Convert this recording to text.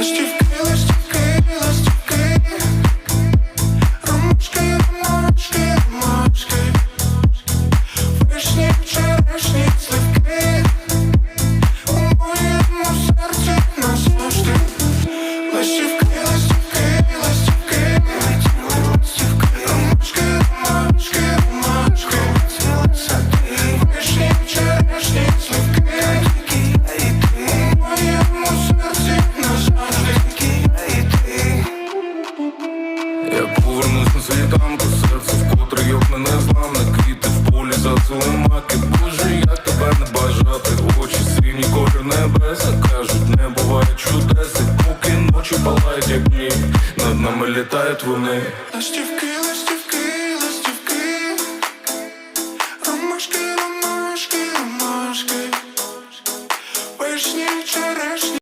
Ластівки, ластівки, повернусь на світанку, серце вкотре як мене зламне Квіти в полі зацвели маки Боже, як тебе не бажати Очі сині, колір небеса Кажуть, не буває чудес І Поки ночі палають, як дні Над нами літають вони. Ластівки, ластівки, ластівки Ромашки, ромашки, ромашки. Вишні, черешні